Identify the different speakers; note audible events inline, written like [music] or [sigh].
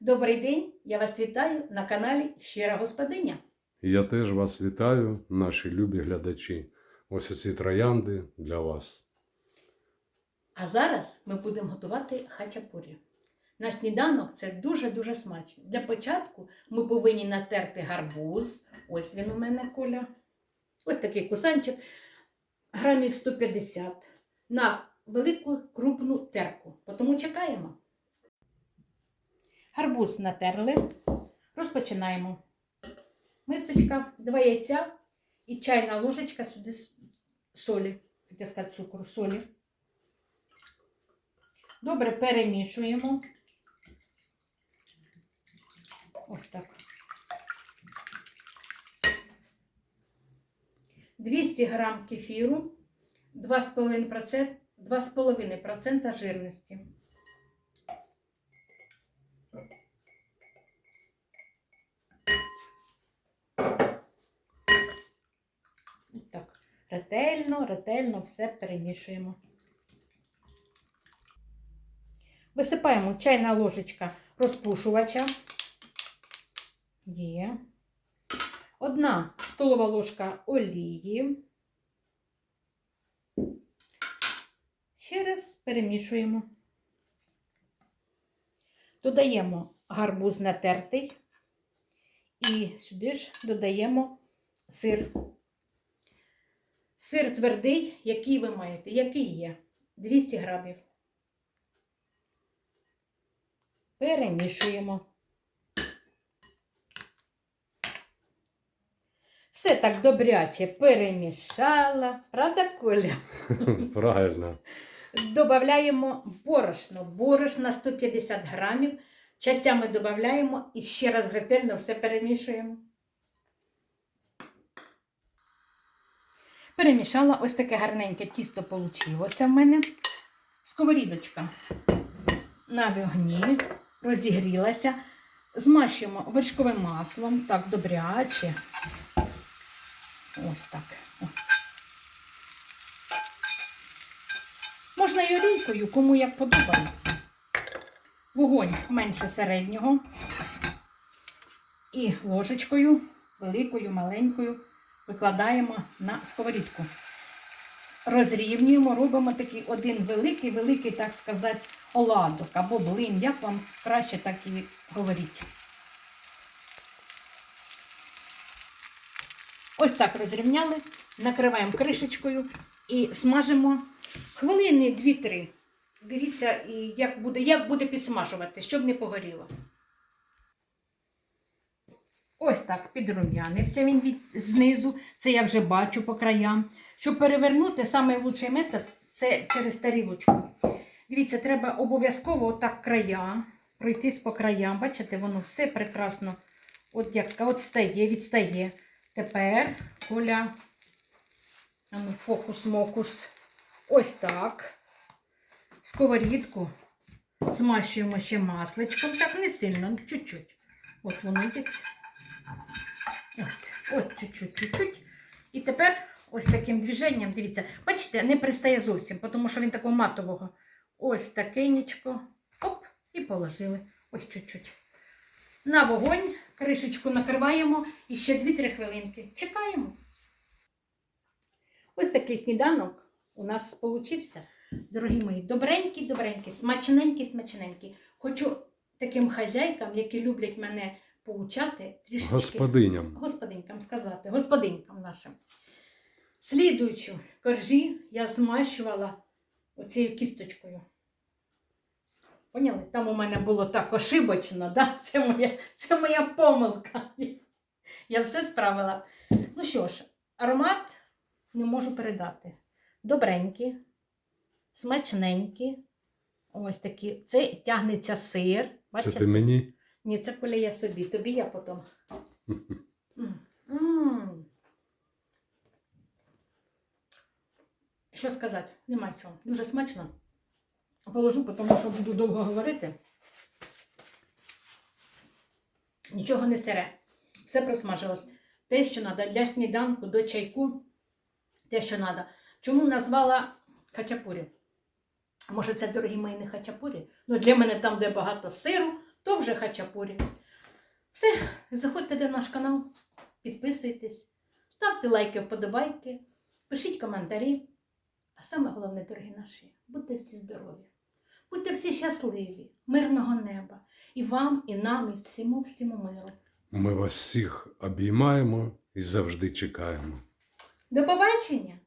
Speaker 1: Добрий день! Я вас вітаю на каналі Щира Господиня.
Speaker 2: Я теж вас вітаю, наші любі глядачі. Ось оці троянди для вас.
Speaker 1: А зараз ми будемо готувати хачапурі. На сніданок це дуже-дуже смачно. Для початку ми повинні натерти гарбуз. Ось він у мене коля. Ось такий кусанчик, грамів 150 на велику крупну терку. Тому чекаємо. Гарбуз натерли. Розпочинаємо. Мисочка, два яйця і чайна ложечка сюди солі. Хотя сказати цукру, солі. Добре перемішуємо. Ось так. 200 грам кефіру, 2,5%, 2,5% жирності. Так, ретельно, ретельно все перемішуємо. Висипаємо чайна ложечка розпушувача. Є. Одна столова ложка олії. Ще раз перемішуємо. Додаємо гарбуз натертий. І сюди ж додаємо сир. Сир твердий, який ви маєте, який є. 200 грамів. Перемішуємо. Все так добряче перемішала. Правда, Коля? [laughs]
Speaker 2: Правильно.
Speaker 1: Додаємо борошно. Борошна 150 грамів. Частями додаємо і ще раз ретельно все перемішуємо. Перемішала ось таке гарненьке тісто вийшло в мене. Сковорідочка на вогні розігрілася. Змащуємо вершковим маслом, так добряче. Ось так. Можна і олійкою, кому як подобається. Вогонь менше середнього. І ложечкою, великою, маленькою, викладаємо на сковорідку. Розрівнюємо, робимо такий один великий, великий, так сказати, оладок або блин, як вам краще так і говоріть. Ось так розрівняли, накриваємо кришечкою і смажимо хвилини 2-3. Дивіться, як буде, як буде підсмажувати, щоб не погоріло. Ось так підрум'янився він від знизу. Це я вже бачу по краям. Щоб перевернути, найкращий метод це через тарілочку. Дивіться, треба обов'язково отак края, пройтись по краям. Бачите, воно все прекрасно. От як сказати, от стає, відстає. Тепер Коля, ну, фокус-мокус. Ось так. Сковорідку змащуємо ще масличком. Так не сильно, чуть-чуть. От воно десь. Ось, от чуть-чуть. І тепер ось таким движенням, дивіться, бачите, не пристає зовсім, тому що він такого матового. Ось такенечко. Оп, і положили. Ось чуть-чуть. На вогонь, кришечку накриваємо і ще 2-3 хвилинки. Чекаємо. Ось такий сніданок у нас получився. Дорогі мої, добренький, добренький, смачненький, смачненький. Хочу таким хазяйкам, які люблять мене поучати, трішечки
Speaker 2: Господиням.
Speaker 1: господинькам сказати, господинькам нашим. Слідуючу коржі я змащувала оцією кісточкою. Поняли? Там у мене було так ошибочно, да? це, моя, це моя помилка. Я все справила. Ну що ж, аромат не можу передати. Добренькі, смачненькі. Ось такі. Це тягнеться сир.
Speaker 2: Це ти мені?
Speaker 1: Ні, це коли я собі, тобі я потім. Що сказати? Нема чого. Дуже смачно. Положу, тому що буду довго говорити. Нічого не сире. Все просмажилось. Те, що треба для сніданку, до чайку. Те, що треба. Чому назвала хачапурі? Може, це дорогі мої не хачапурі? Ну, для мене там, де багато сиру, то вже хачапурі. Все, заходьте до наш канал, підписуйтесь, ставте лайки, вподобайки, пишіть коментарі. А саме головне, дорогі наші, будьте всі здорові, будьте всі щасливі, мирного неба. І вам, і нам, і всьому, всьому миру.
Speaker 2: Ми вас всіх обіймаємо і завжди чекаємо.
Speaker 1: До побачення!